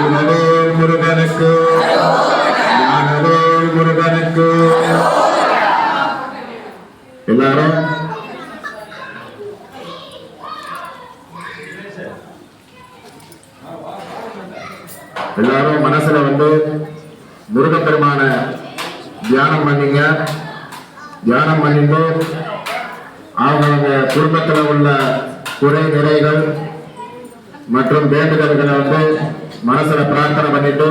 ஞானவேல் முருகனுக்கு. ஞானவேல் முருகனுக்கு. எல்லாரும்? எல்லாரும் மனசுல வந்து முருகப்பெருமான தியானம் பண்ணீங்க. தியானம் பண்ணிட்டு அவங்கவுங்க குடும்பத்தில் உள்ள குறை நிறைகள் மற்றும் வேண்டுதல்களை வந்து மனசுல பிரார்த்தனை பண்ணிட்டு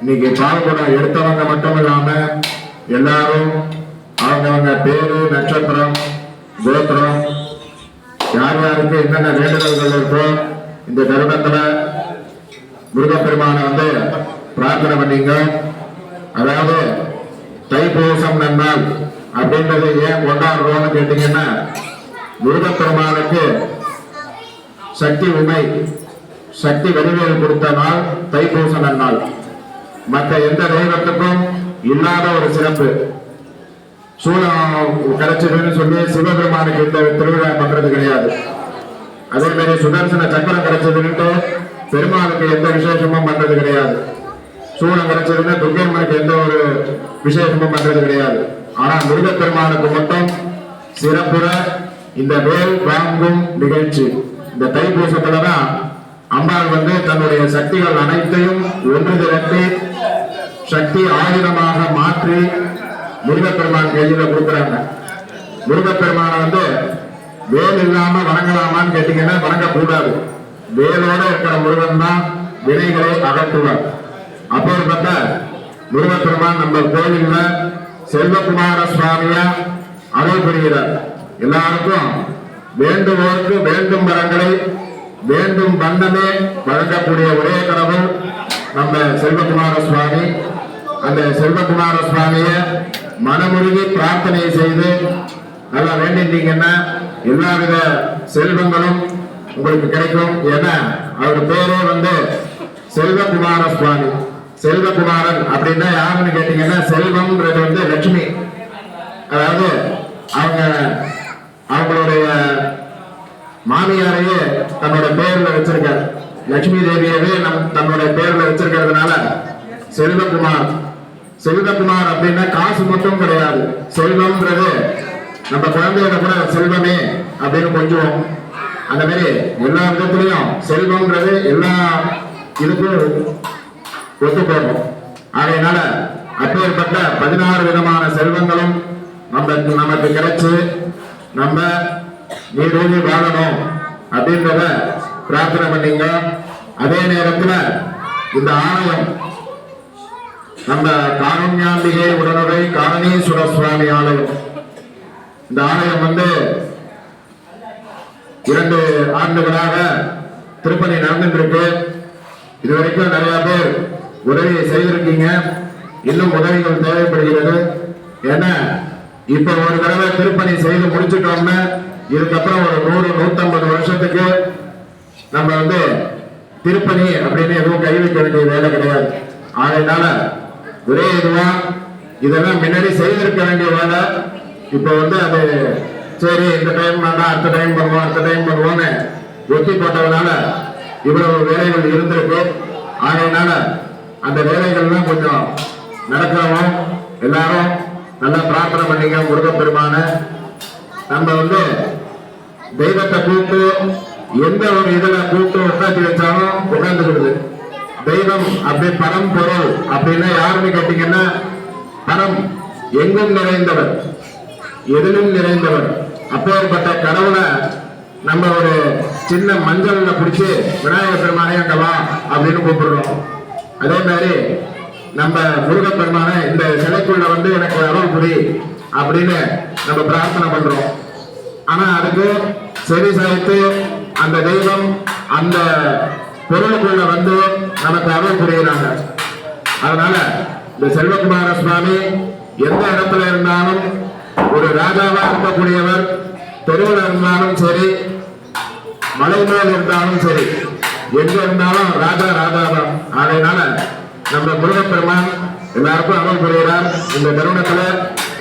இன்னைக்கு பால்குடம் எடுத்தவங்க மட்டும் இல்லாம எல்லாரும் அவங்கவங்க பேரு நட்சத்திரம் கோத்திரம் யார் யாருக்கு என்னென்ன வேண்டுதல்கள் இருக்கோ இந்த தருணத்துல முருகப்பெருமானை வந்து பிரார்த்தனை பண்ணீங்க. அதாவது தைப்பூசம் நன்னால் அப்படின்றது ஏன் கொண்டாடுறோம்னு கேட்டீங்கன்னா முருகப்பெருமானுக்கு சக்தி உமை சக்தி வடிவேல் கொடுத்த நாள் தைப்பூச நன்னாள் மற்ற எந்த தெய்வத்துக்கும் இல்லாத ஒரு சிறப்பு. சூழம் கிடைச்சதுன்னு சொல்லி சிவபெருமானுக்கு இந்த திருவிழா பண்றது கிடையாது. அதே மாதிரி சுதர்சன சக்கரம் கிடைச்சதுன்னுட்டு பெருமாளுக்கு எந்த விசேஷமும் பண்றது கிடையாது. சூழம் கிடைச்சதுன்னு துர்கைம்மனுக்கு எந்த ஒரு விசேஷமும் பண்றது கிடையாது. ஆனா முருகப்பெருமானுக்கு மட்டும் சிறப்புற இந்த வேல் வாங்கும் நிகழ்ச்சி. இந்த தைப்பூசத்துலதான் அம்பாள் வந்து தன்னுடைய சக்திகள் அனைத்தையும் ஒன்று திரட்டி சக்தி ஆயுதமாக மாற்றி முருகப்பெருமான் கையில கொடுக்குறாங்க. முருகப்பெருமானை வந்து வேல் இல்லாம வணங்கலாமான்னு கேட்டீங்கன்னா வணங்கக்கூடாது. வேலோட இருக்கிற முருகன் தான் வினைகளை அகற்றுவார். அப்பேற்பட்ட முருகப்பெருமான் நம்ம கோயில்ல செல்வகுமார சுவாமியா அருள் புரிகிறார். எல்லாருக்கும் வேண்டுவோருக்கு வேண்டும் வரங்களை வேண்டும் வண்ணமே வழங்கக்கூடிய ஒரே கடவுள் நம்ம செல்வகுமார சுவாமி அந்த செல்வகுமார சுவாமிய மனமுருகி பிரார்த்தனை செய்து நல்லா வேண்டிட்டீங்கன்னா எல்லாவித செல்வங்களும் உங்களுக்கு கிடைக்கும். ஏன்னா அவர் பேரே வந்து செல்வகுமார சுவாமி செல்வகுமாரன் அப்படின்னா யாருன்னு கேட்டீங்கன்னா செல்வம்ன்றது வந்து லட்சுமி. அதாவது அவங்க அவங்களுடைய மாமியாரையே பேர்ல வச்சிருக்காரு. லட்சுமி தேவியவே நம் தன்னுடைய பேர்ல வச்சிருக்கிறதுனால செல்வகுமார். செல்வகுமார் அப்படின்னா காசு மட்டும் கிடையாது. செல்வம்ன்றது நம்ம குழந்தையோட கூட செல்வமே அப்படின்னு கொஞ்சம் அந்த மாதிரி எல்லா விதத்திலையும் செல்வம்ன்றது எல்லா இதுக்கும் ஒத்து போகும் ஆகையினால அப்பேற்பட்ட பதினாறு விதமான செல்வங்களும் நமக்கு நமக்கு கிடைச்சு நம்ம நீடூழி வாழணும் அப்படின்றத பிரார்த்தனை பண்ணீங்க அதே நேரத்துல இந்த ஆலயம் நம்ம காரண்யாம்பிகை உடனுரை காரணீஸ்வர சுவாமி ஆலயம். இந்த ஆலயம் வந்து இரண்டு ஆண்டுகளாக திருப்பணி நடந்துட்டு இருக்கு இது வரைக்கும் நிறைய பேர் உதவி செய்திருக்கீங்க. இன்னும் உதவிகள் தேவைப்படுகிறது. ஏன்னா இப்ப ஒரு தடவை திருப்பணி செய்து முடிச்சிட்டோம்னா இதுக்கப்புறம் ஒரு நூறு நூத்தம்பது வருஷத்துக்கு நம்ம வந்து திருப்பணி அப்படின்னு எதுவும் கை வைக்க வேண்டிய வேலை கிடையாது. ஆகையினால ஒரே இதுவா இதெல்லாம் முன்னாடி செய்திருக்க வேண்டிய வேலை. இப்ப வந்து அது சரி இந்த டைம் வேண்டாம் அடுத்த டைம் பண்ணுவோம் அடுத்த டைம் பண்ணுவோம்னு ஒத்தி போட்டதுனால இவ்வளவு வேலைகள் இருந்திருக்கு. ஆகையினால அந்த வேலைகள்லாம் கொஞ்சம் நடக்கவும் எல்லாரும் நல்லா பிரார்த்தனை பண்ணிக்க முருகப்பெருமான. நம்ம வந்து தெய்வத்தை கூப்பிட்டு எந்த ஒரு இதுல கூப்பிட்டு உட்காந்து வச்சாலும் உட்காந்துக்கிடுது தெய்வம் அப்படி பணம் பொருள் அப்படின்னா யாருன்னு கேட்டீங்கன்னா பணம். எங்கும் நிறைந்தவர். எதிலும் நிறைந்தவர். அப்பேற்பட்ட கடவுளை நம்ம ஒரு சின்ன மஞ்சள்ல பிடிச்சி விநாயகர் பெருமானே அங்க வா அப்படின்னு கூப்பிடுறோம். அதே மாதிரி நம்ம முருகப்பெருமானை இந்த சிலைக்குள்ள வந்து எனக்கு அருள் புரி அப்படின்னு நம்ம பிரார்த்தனை பண்றோம். ஆனா அதுக்கு செவி சாய்த்து அந்த தெய்வம் அந்த பொருளுக்குள்ள வந்து நமக்கு அருள் புரிகிறாங்க. அதனால இந்த செல்வகுமார சுவாமி எந்த இடத்துல இருந்தாலும் ஒரு ராஜாவா இருக்கக்கூடியவர் தெருவில் இருந்தாலும் சரி மலை மேல் இருந்தாலும் சரி எங்க இருந்தாலும் ராஜா ராஜா தான் அதனால நம்ம முருகப்பெருமான் எல்லாருக்கும் அருள் புரிகிறார். இந்த நிறுவனத்துல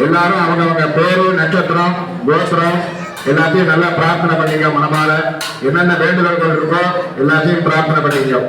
எல்லாரும் அவங்கவங்க பேரு நட்சத்திரம் கோத்திரம் எல்லாத்தையும் நல்லா பிரார்த்தனை பண்ணீங்க மனமால. என்னென்ன வேண்டுதல்கள் இருக்கோ எல்லாத்தையும் பிரார்த்தனை பண்ணிக்கோ